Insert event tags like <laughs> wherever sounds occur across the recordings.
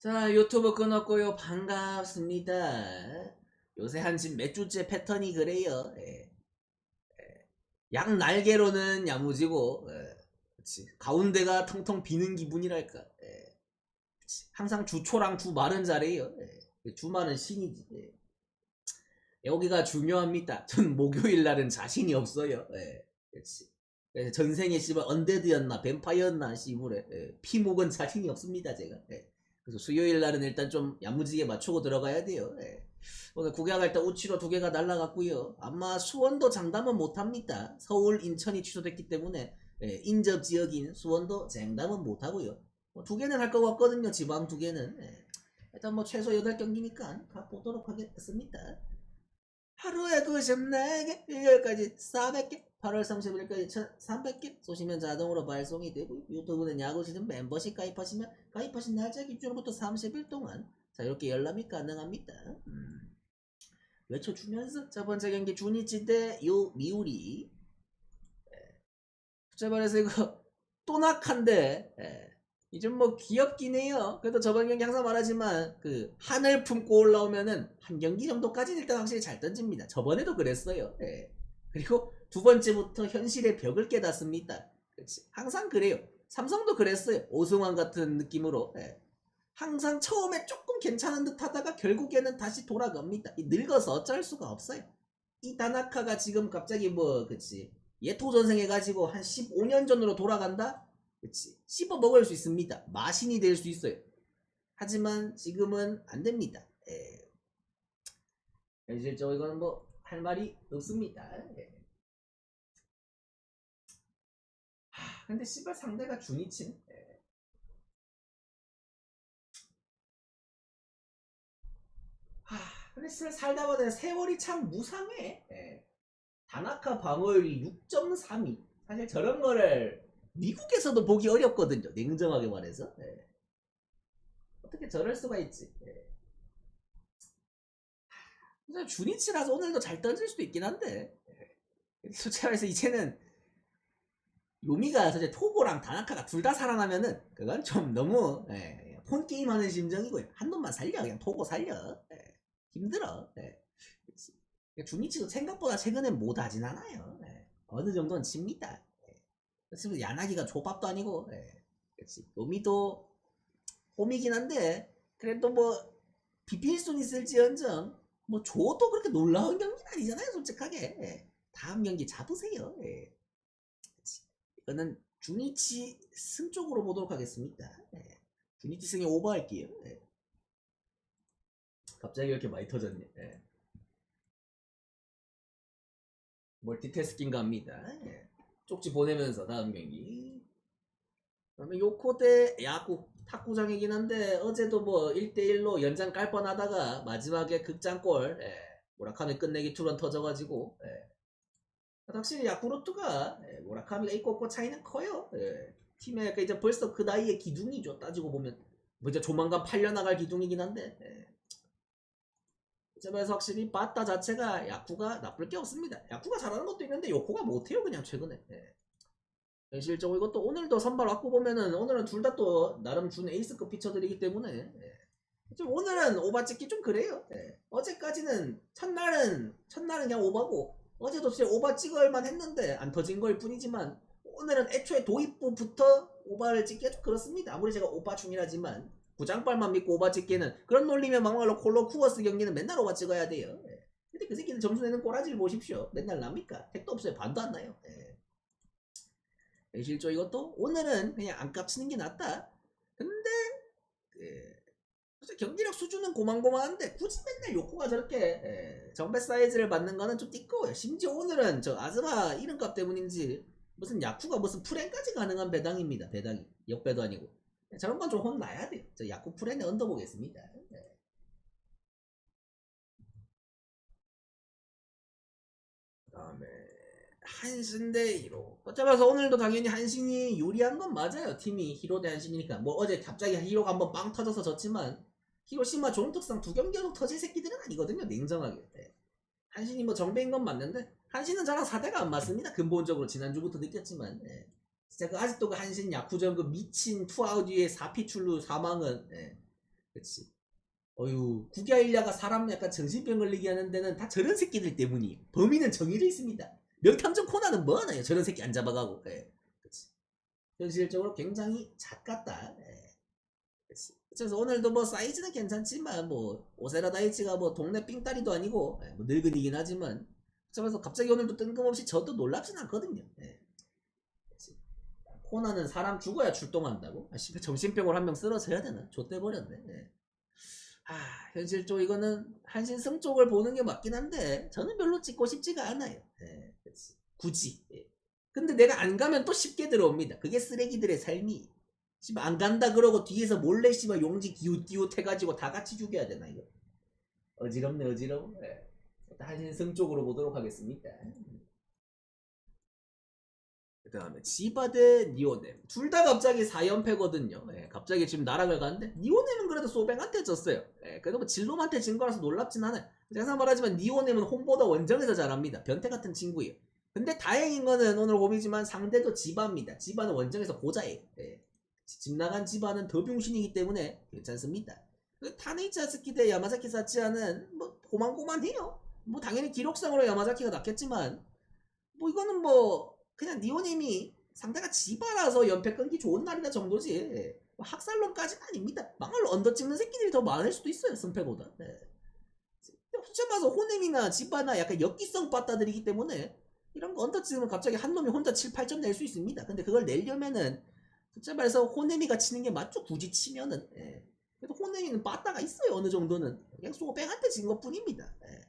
자 유튜브 끊었고요 반갑습니다 요새 한 지금 몇 주째 패턴이 그래요 예. 예. 양 날개로는 야무지고 예. 가운데가 텅텅 비는 기분이랄까 예. 항상 주초랑 주말은 잘해요 예. 주말은 신이지 예. 여기가 중요합니다 <laughs> 전 목요일 날은 자신이 없어요 전생에 씨발 언데드였나 뱀파이어였나 씨물에 예. 피목은 자신이 없습니다 제가 예. 그래서 수요일 날은 일단 좀 야무지게 맞추고 들어가야 돼요. 예. 오늘 구경할 때 우치로 두 개가 날라갔고요. 아마 수원도 장담은 못합니다. 서울, 인천이 취소됐기 때문에 예, 인접 지역인 수원도 장담은 못하고요. 뭐 두 개는 할 것 같거든요. 지방 두 개는. 예. 일단 뭐 최소 8경기니까 가 보도록 하겠습니다. 하루에 94개, 일요일까지 400개, 8월 31일까지 1300개 쏘시면 자동으로 발송이 되고 유튜브는 야구 시즌 멤버십 가입하시면 가입하신 날짜 기준으로부터 30일 동안 자 이렇게 열람이 가능합니다. 음. 외쳐주면서 첫 번째 경기 주니치 대요 미우리 제발해서 이거 <laughs> 또 낙한데 예. 이좀 뭐 귀엽긴 해요. 그래도 저번 경기 항상 말하지만 그 한을 품고 올라오면은 한 경기 정도까지는 일단 확실히 잘 던집니다. 저번에도 그랬어요. 예. 그리고 두 번째부터 현실의 벽을 깨닫습니다. 그치. 항상 그래요. 삼성도 그랬어요. 오승환 같은 느낌으로. 예. 항상 처음에 조금 괜찮은 듯 하다가 결국에는 다시 돌아갑니다. 이 늙어서 어쩔 수가 없어요. 이 다나카가 지금 갑자기 뭐, 그치. 예토전생 해가지고 한 15년 전으로 돌아간다? 그치. 씹어 먹을 수 있습니다. 마신이 될 수 있어요. 하지만 지금은 안 됩니다. 예. 현실적으로 이거는 뭐, 할 말이 없습니다. 예. 근데 씨발 상대가 주니친. 예. 하, 근데 씨발 살다 보니 세월이 참 무상해. 예. 다나카 방어율이 6.32. 사실 저런 거를 미국에서도 보기 어렵거든요. 냉정하게 말해서. 예. 어떻게 저럴 수가 있지. 예. 하, 주니치라서 오늘도 잘 던질 수도 있긴 한데. 예. <laughs> 솔직히 말해서 이제는 요미가 사실 토고랑 다나카가 둘 다 살아나면은 그건 좀 너무 예, 폰 게임 하는 심정이고요. 한 놈만 살려 그냥 토고 살려. 예, 힘들어. 예. 그치. 주니치도 생각보다 최근엔 못하진 않아요. 예. 어느 정도는 칩니다. 예. 그래서 야나기가 조밥도 아니고 예. 그치. 요미도 홈이긴 한데 그래도 뭐 비필 순 있을지언정 뭐 줘도 그렇게 놀라운 경기는 아니잖아요. 솔직하게. 예. 다음 경기 잡으세요. 예. 이거는 주니치 승 쪽으로 보도록 하겠습니다. 예. 주니치 승에 오버할게요. 예. 갑자기 이렇게 많이 터졌네. 예. 멀티태스킹 갑니다. 예. 쪽지 보내면서 다음 경기. 그다음에 요코 대 야구 탁구장이긴 한데 어제도 뭐 1대1로 연장 깔 뻔하다가 마지막에 극장골 예. 모라카미 끝내기 투런 터져가지고 예. 확실히 야쿠르트가 예, 모라카미가 있고 없고 차이는 커요. 예. 팀에 그 이제 벌써 그 나이에 기둥이죠. 따지고 보면 뭐 이제 조만간 팔려나갈 기둥이긴 한데. 예. 그래서 확실히 바타 자체가 야쿠가 나쁠 게 없습니다. 야쿠가 잘하는 것도 있는데 요코가 못해요 그냥 최근에. 예. 현실적으로 이것도 오늘도 선발 왔고 보면은 오늘은 둘 다 또 나름 준 에이스급 피처들이기 때문에 예. 좀 오늘은 오바 찍기 좀 그래요. 예. 어제까지는 첫날은 첫날은 그냥 오바고 어제도 진짜 오바 찍을만 했는데 안 터진 걸 뿐이지만 오늘은 애초에 도입부부터 오바를 찍기가 좀 그렇습니다. 아무리 제가 오바 중이라지만 구장발만 믿고 오바 찍기는 그런 논리면 막말로 콜로 쿠어스 경기는 맨날 오바 찍어야 돼요. 예. 근데 그 새끼는 점수 내는 꼬라지를 보십시오. 맨날 납니까? 택도 없어요. 반도 안 나요. 예. 실조 이것도 오늘은 그냥 안 깝치는 게 낫다. 근데 그 그래서 경기력 수준은 고만고만한데 굳이 맨날 요코가 저렇게 예, 정배 사이즈를 받는 거는 좀 띠꺼워요. 심지어 오늘은 저 아즈마 이름값 때문인지 무슨 야쿠가 무슨 프렌까지 가능한 배당입니다. 배당이 역배도 아니고 저런 건 좀 혼나야 돼요. 저 야쿠 프렌에 얹어보겠습니다. 예. 그다음에 한신 대 히로. 어쩌면서 오늘도 당연히 한신이 유리한 건 맞아요. 팀이 히로 대 한신이니까. 뭐 어제 갑자기 히로가 한번 빵 터져서 졌지만 히로시마 종특상 두 경기 연속 터질 새끼들은 아니거든요. 냉정하게. 네. 한신이 뭐 정배인 건 맞는데 한신은 저랑 사대가 안 맞습니다. 근본적으로 지난주부터 느꼈지만 예. 진짜 그 아직도 그 한신 야쿠전 그 미친 투아우디의 4피 출루 사망은 예. 그치. 어유 국야일야가 사람 약간 정신병 걸리게 하는 데는 다 저런 새끼들 때문이. 범인은 정해져 있습니다. 명탐정 코나는 뭐 하나요? 저런 새끼 안 잡아가고. 예. 그치. 현실적으로 굉장히 작같다. 예. 그치. 그래서 오늘도 뭐 사이즈는 괜찮지만 뭐 오세라 다이치가 뭐 동네 삥따리도 아니고 예, 뭐 늙은이긴 하지만 그래서 갑자기 오늘도 뜬금없이 저도 놀랍진 않거든요. 예. 코나는 사람 죽어야 출동한다고? 아, 정신병을 한명 쓰러져야 되나? 좆대 버렸네. 예. 아, 현실 쪽 이거는 한신승 쪽을 보는 게 맞긴 한데 저는 별로 찍고 싶지가 않아요. 예. 굳이. 예. 근데 내가 안 가면 또 쉽게 들어옵니다. 그게 쓰레기들의 삶이. 씨발 안 간다 그러고 뒤에서 몰래 씨발 용지 기웃기웃 해가지고 다 같이 죽여야 되나 이거? 어지럽네 어지러워. 예. 한신승 쪽으로 보도록 하겠습니다. 그 다음에 지바 대 니오넴 둘 다 갑자기 4연패거든요 예, 갑자기 지금 나락을 가는데 니오넴은 그래도 소뱅한테 졌어요 예, 그래도 뭐 진롬한테 진 거라서 놀랍진 않아요 항상 말하지만 니오넴은 홈보다 원정에서 잘합니다 변태 같은 친구예요 근데 다행인 거는 오늘 홈이지만 상대도 지바입니다 지바는 원정에서 고자예요 예. 집 나간 지바는 더 병신이기 때문에 괜찮습니다. 그 타네이치 아스키 대 야마자키 사치아는 뭐 고만고만해요. 뭐 당연히 기록상으로 야마자키가 낫겠지만 뭐 이거는 뭐 그냥 니오님이 상대가 지바라서 연패 끊기 좋은 날이다 정도지. 뭐 학살론까지는 아닙니다. 망할로 언더 찍는 새끼들이 더 많을 수도 있어요 승패보다. 네. 솔직히 말해서 호nem이나 지바나 약간 역기성 빠따들이기 때문에 이런 거 언더 찍으면 갑자기 한 놈이 혼자 7, 8점 낼 수 있습니다. 근데 그걸 내려면은 솔직히 말해서 호nem이가 치는 게 맞죠? 굳이 치면은. 예. 그래도 호nem이는 빠따가 있어요 어느 정도는. 그냥 소뱅한테 진 것 뿐입니다. 예.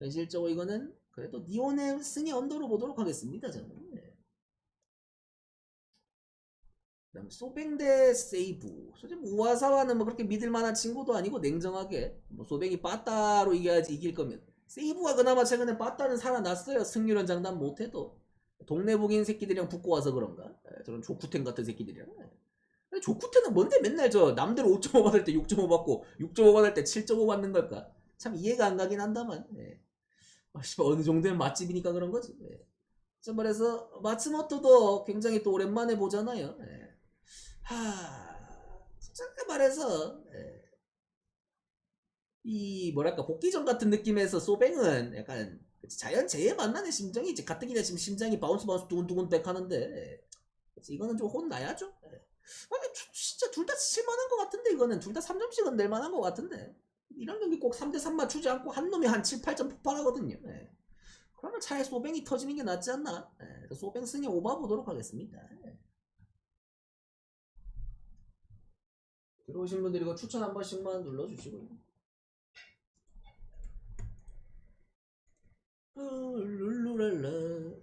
현실적으로 이거는 그래도 니온의 승리 언더로 보도록 하겠습니다 저는. 네. 그다음 소뱅 대 세이브. 솔직히 우와사와는 뭐 그렇게 믿을 만한 친구도 아니고 냉정하게 뭐 소뱅이 빠따로 이겨야지 이길 거면. 세이브가 그나마 최근에 빠따는 살아났어요. 승률은 장담 못해도 동네 북인 새끼들이랑 붙고 와서 그런가 예, 저런 조쿠텐 같은 새끼들이랑 예. 조쿠텐은 뭔데 맨날 저 남들 5.5 받을 때 6.5 받고 6.5 받을 때 7.5 받는 걸까 참 이해가 안 가긴 한다만 예. 아, 어느 정도는 맛집이니까 그런 거지. 예. 자, 말해서 마츠모토도 굉장히 또 오랜만에 보잖아요. 예. 하, 솔직히 말해서 예. 이 뭐랄까 복귀전 같은 느낌에서 소뱅은 약간 자연재해 만나는 심정이 이제 가뜩이나 지금 심장이 바운스 바운스 두근두근 백 하는데 이거는 좀 혼나야죠. 예. 아니, 주- 진짜 둘다 칠만한 것 같은데 이거는 둘 다 3점씩은 낼 만한 것 같은데 이런 경기 꼭 3대3 맞추지 않고 한 놈이 한 7, 8점 폭발하거든요. 예. 그러면 차라리 소뱅이 터지는 게 낫지 않나? 예. 그래서 소뱅 승리 오바 보도록 하겠습니다. 예. 들어오신 분들 이거 추천 한 번씩만 눌러주시고요. 룰루랄라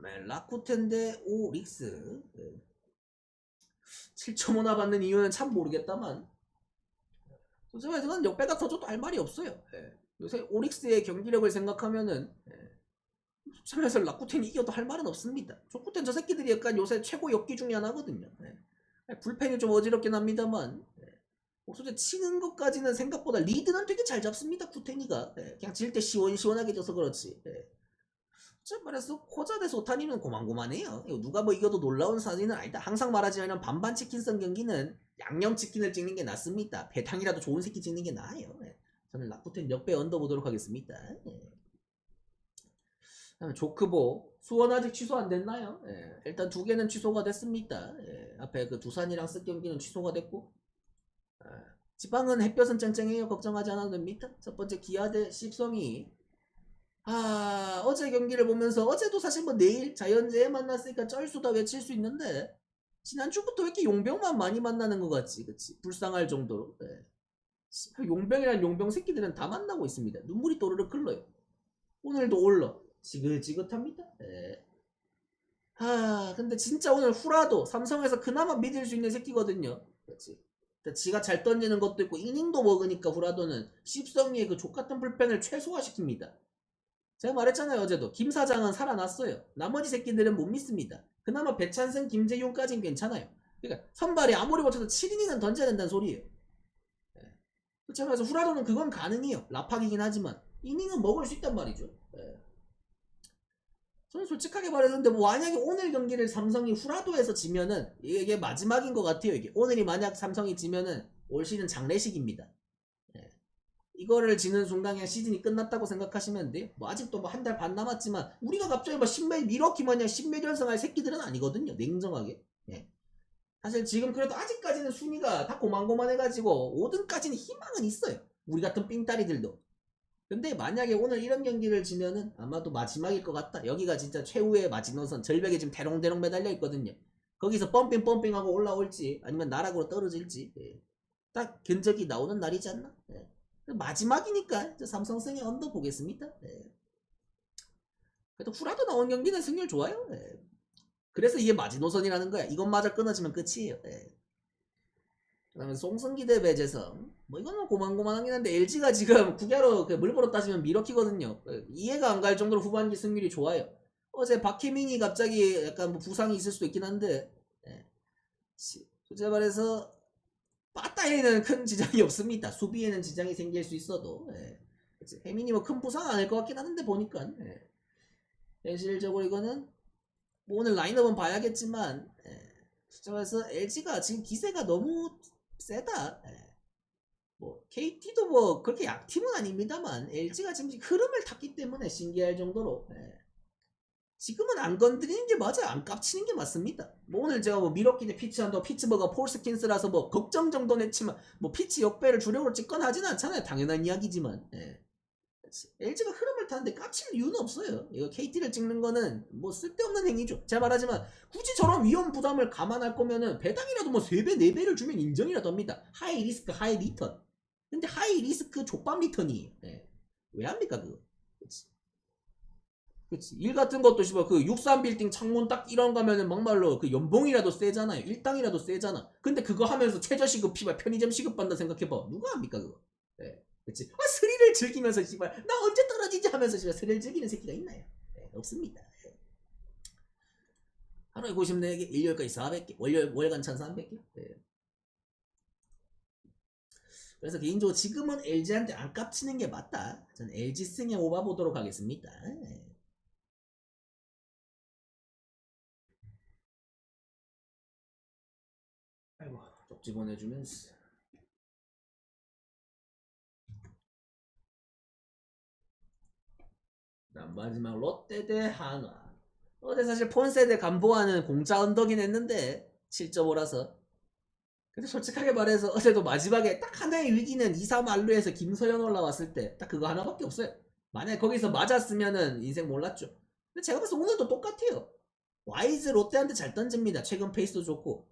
네, 라쿠텐 대 오릭스 7.5나 받는 이유는 참 모르겠다만 말해서 역배가 터져도 할 말이 없어요. 예. 요새 오릭스의 경기력을 생각하면은 예. 솔직히 말해서 라쿠텐이 이겨도 할 말은 없습니다. 조쿠텐 저 새끼들이 약간 요새 최고 역기 중에 하나거든요. 예. 불펜이 좀 어지럽긴 합니다만 솔직히 치는 것까지는 생각보다 리드는 되게 잘 잡습니다. 쿠텐이가 예. 그냥 질 때 시원시원하게 져서 그렇지. 예. 말해서 코자 대 소타니는 고만고만해요. 누가 뭐 이겨도 놀라운 사진은 아니다. 항상 말하지만 반반 치킨성 경기는 양념 치킨을 찍는 게 낫습니다. 배탕이라도 좋은 새끼 찍는 게 나아요. 예. 저는 라쿠텐 역배 언더 보도록 하겠습니다. 예. 조크보 수원 아직 취소 안 됐나요? 예. 일단 두 개는 취소가 됐습니다. 예. 앞에 그 두산이랑 쓴 경기는 취소가 됐고 아, 지방은 햇볕은 쨍쨍해요. 걱정하지 않아도 됩니다. 첫 번째 기아 대 십성이. 아 어제 경기를 보면서 어제도 사실 뭐 내일 자연재해 만났으니까 쩔수다 외칠 수 있는데 지난주부터 왜 이렇게 용병만 많이 만나는 것 같지? 그치? 불쌍할 정도로. 예. 씨발, 용병이란 용병 새끼들은 다 만나고 있습니다. 눈물이 또르르 흘러요. 오늘도 올러 지긋지긋합니다. 예. 아 근데 진짜 오늘 후라도 삼성에서 그나마 믿을 수 있는 새끼거든요. 그렇 지가 잘 던지는 것도 있고 이닝도 먹으니까 후라도는 십성이의 그 족같은 불펜을 최소화시킵니다. 제가 말했잖아요 어제도. 김 사장은 살아났어요. 나머지 새끼들은 못 믿습니다. 그나마 배찬승 김재용까진 괜찮아요. 그러니까 선발이 아무리 버텨도 7이닝은 던져야 된다는 소리예요. 예. 그래서 후라도는 그건 가능해요. 라팍이긴 하지만 이닝은 먹을 수 있단 말이죠. 예. 저는 솔직하게 말했는데 뭐 만약에 오늘 경기를 삼성이 후라도에서 지면은 이게 마지막인 것 같아요. 이게 오늘이 만약 삼성이 지면은 올 시즌 장례식입니다. 예. 이거를 지는 순간 그냥 시즌이 끝났다고 생각하시면 돼요. 뭐 아직도 뭐 한 달 반 남았지만 우리가 갑자기 막 신매 미러키 마냥 신매 결성할 새끼들은 아니거든요. 냉정하게. 예. 사실 지금 그래도 아직까지는 순위가 다 고만고만해가지고 5등까지는 희망은 있어요. 우리 같은 삥따리들도. 근데 만약에 오늘 이런 경기를 지면은 아마도 마지막일 것 같다. 여기가 진짜 최후의 마지노선 절벽에 지금 대롱대롱 매달려 있거든요. 거기서 펌핑 펌핑하고 올라올지 아니면 나락으로 떨어질지 예. 딱 견적이 나오는 날이지 않나? 예. 마지막이니까 저 삼성승의 언더 보겠습니다. 예. 그래도 후라도 나온 경기는 승률 좋아요. 예. 그래서 이게 마지노선이라는 거야. 이것마저 끊어지면 끝이에요. 예. 그다음에 송승기 대 배재성. 뭐 이거는 고만고만하긴 한데 LG가 지금 국야로 그 물보로 따지면 미러키거든요. 그 이해가 안 갈 정도로 후반기 승률이 좋아요. 어제 박혜민이 갑자기 약간 뭐 부상이 있을 수도 있긴 한데 예. 시- 솔직히 말해서 빠따에는 큰 지장이 없습니다. 수비에는 지장이 생길 수 있어도 예. 혜민이 뭐 큰 부상 아닐 것 같긴 하는데 보니까 예. 현실적으로 이거는 뭐 오늘 라인업은 봐야겠지만 예. 솔직히 말해서 LG가 지금 기세가 너무 세다. 예. 뭐 KT도 뭐 그렇게 약팀은 아닙니다만 LG가 지금 흐름을 탔기 때문에 신기할 정도로 예. 지금은 안 건드리는 게 맞아요. 안 깝치는 게 맞습니다. 뭐 오늘 제가 뭐 미러키 대 피치 한다고 피츠버가 폴스킨스라서 뭐 걱정 정도는 했지만 뭐 피치 역배를 주력으로 찍거나 하진 않잖아요. 당연한 이야기지만 예. LG가 흐름을 타는데 깝칠 이유는 없어요. 이거 KT를 찍는 거는 뭐 쓸데없는 행위죠. 제가 말하지만 굳이 저런 위험 부담을 감안할 거면은 배당이라도 뭐 3배, 4배를 주면 인정이라도 합니다. 하이 리스크, 하이 리턴. 근데 하이 리스크 족밥 리턴이에요. 예. 왜 합니까, 그거? 그치. 그치. 일 같은 것도 씨발 그 63빌딩 창문 딱 이런 거면은 막말로 그 연봉이라도 세잖아요. 일당이라도 세잖아. 근데 그거 하면서 최저시급 피발 편의점 시급 받는다 생각해봐. 누가 합니까, 그거? 예. 그치. 아, 스릴을 즐기면서 씨발 나 언제 떨어지지 하면서 씨발 스릴 즐기는 새끼가 있나요? 예, 없습니다. 예. 하루에 94개, 일요일까지 400개, 월요일, 월간 1300개. 예. 그래서 개인적으로 지금은 LG한테 안 깝치는 게 맞다. 저는 LG 승에 오바 보도록 하겠습니다. 예. 아이고, 쪽지 보내주면서. 마지막 롯데 대 한화. 어제 사실 폰세 대 간보아는 공짜 언덕이긴 했는데 7.5라서. 근데 솔직하게 말해서 <laughs> 어제도 마지막에 딱 하나의 위기는 2, 3 알루에서 김서현 올라왔을 때 딱 그거 하나밖에 없어요. 만약에 거기서 맞았으면은 인생 몰랐죠. 근데 제가 봐서 오늘도 똑같아요. 와이즈 롯데한테 잘 던집니다. 최근 페이스도 좋고.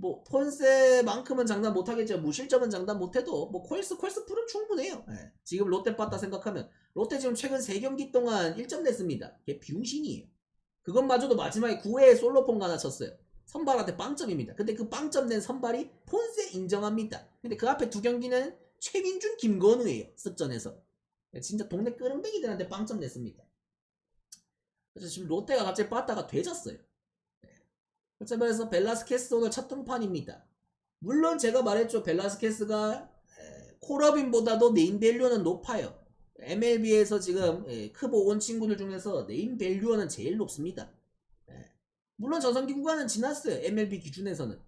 예. 뭐 폰세만큼은 장담 못하겠지만 무실점은 장담 못해도 뭐 콜스 콜스 풀은 충분해요. 예. 지금 롯데 빠다 생각하면 롯데 지금 최근 3경기 동안 1점 냈습니다. 걔 비웅신이에요. 그것마저도 마지막에 9회에 솔로폰가 하나 쳤어요. 선발한테 빵점입니다. 근데 그 빵점 낸 선발이 폰세 인정합니다. 근데 그 앞에 두 경기는 최민준, 김건우예요. 습전에서. 진짜 동네 끄름뱅이들한테 빵점 냈습니다. 그래서 지금 롯데가 갑자기 빠따가 되졌어요. 그래서 말해서 벨라스케스 오늘 첫 등판입니다. 물론 제가 말했죠. 벨라스케스가 에, 콜러빈보다도 네임밸류는 높아요. MLB에서 지금 예, 크보 온 친구들 중에서 네임밸류는 제일 높습니다. 예. 물론 전성기 구간은 지났어요. MLB 기준에서는.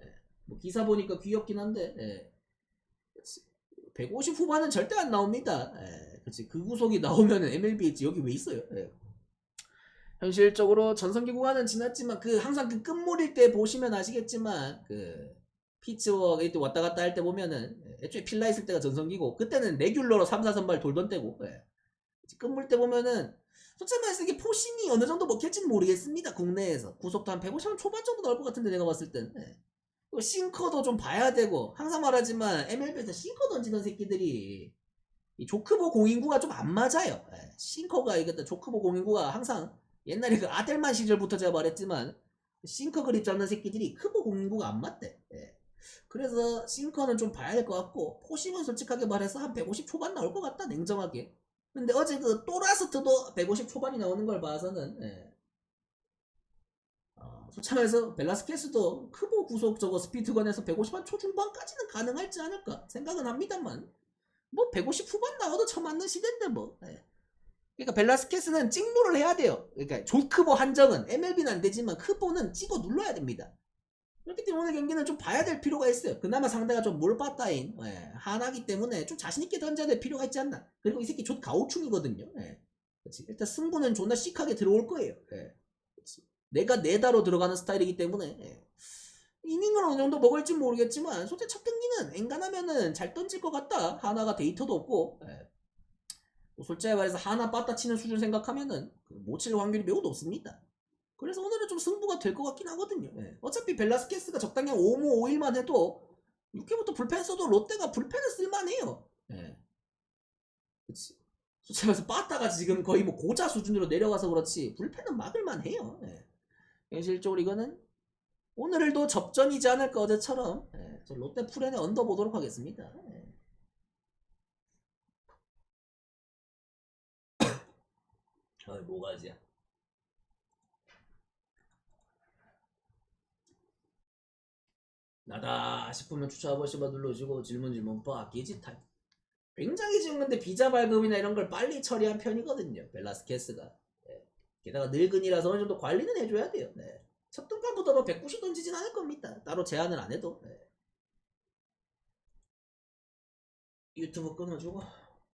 예. 뭐 기사 보니까 귀엽긴 한데 예. 150 후반은 절대 안 나옵니다. 예. 그치. 그 구속이 나오면은 MLB 여기 왜 있어요? 예. 현실적으로 전성기 구간은 지났지만 그 항상 그 끝물일 때 보시면 아시겠지만 그 피츠워크 이때 왔다 갔다 할 때 보면은 애초에 필라 있을 때가 전성기고 그때는 레귤러로 3, 4선발 돌던 때고 예. 끝물 때 보면은 솔직히 말해서 이게 포신이 어느 정도 먹힐지는 모르겠습니다 국내에서 구속도 한 150만 초반 정도 나올 것 같은데 내가 봤을 땐 예. 그리고 싱커도 좀 봐야 되고 항상 말하지만 MLB에서 싱커 던지던 새끼들이 이 조크보 공인구가 좀 안 맞아요 예. 싱커가 이겼다 조크보 공인구가 항상 옛날에 그 아델만 시절부터 제가 말했지만 싱커 그립 잡는 새끼들이 크보 공인구가 안 맞대. 예. 그래서 싱커는 좀 봐야 될 것 같고 포심은 솔직하게 말해서 한 150 초반 나올 것 같다 냉정하게. 근데 어제 그 또라스트도 150 초반이 나오는 걸 봐서는 예. 어, 솔직히 말해서 벨라스케스도 크보 구속 저거 스피드건에서 150한 초중반까지는 가능할지 않을까 생각은 합니다만 뭐 150 후반 나와도 처맞는 시대인데 뭐 예. 그러니까 벨라스케스는 찍노를 해야 돼요. 그러니까 조크보 한정은 MLB는 안 되지만 크보는 찍어 눌러야 됩니다. 그렇기 때문에 경기는 좀 봐야 될 필요가 있어요. 그나마 상대가 좀 몰빠따인 예, 하나기 때문에 좀 자신있게 던져야 될 필요가 있지 않나. 그리고 이 새끼 조 가오충이거든요. 예. 그렇지. 일단 승부는 존나 시크하게 들어올 거예요. 예. 내가 내다로 들어가는 스타일이기 때문에 예. 이닝을 어느 정도 먹을지 모르겠지만 솔직히 첫 경기는 엔간하면은 잘 던질 것 같다. 하나가 데이터도 없고 예. 뭐 솔직히 말해서 하나 빠따 치는 수준 생각하면은 그못칠 확률이 매우 높습니다. 그래서 오늘은 좀 승부가 될 것 같긴 하거든요. 예. 어차피 벨라스케스가 적당히 5모 5일만 해도 6회부터 불펜 써도 롯데가 불펜을 쓸만해요. 예. 그치. 솔직히 말해서 빠따가 지금 거의 뭐 고자 수준으로 내려가서 그렇지 불펜은 막을만 해요. 예. 현실적으로 이거는 오늘도 접전이지 않을까 어제처럼 예. 저 롯데 풀엔에 얹어보도록 하겠습니다. 예. 어이 뭐가지야. 나다 싶으면 추천 한 번씩만 눌러주고 질문 질문 빠기지 타임. 굉장히 지금 근데 비자 발급이나 이런 걸 빨리 처리한 편이거든요. 벨라스케스가. 예. 게다가 늙은이라서 어느 정도 관리는 해줘야 돼요. 네. 첫 등판부터 뭐 190 던지진 않을 겁니다. 따로 제한을 안 해도. 네. 유튜브 끊어주고.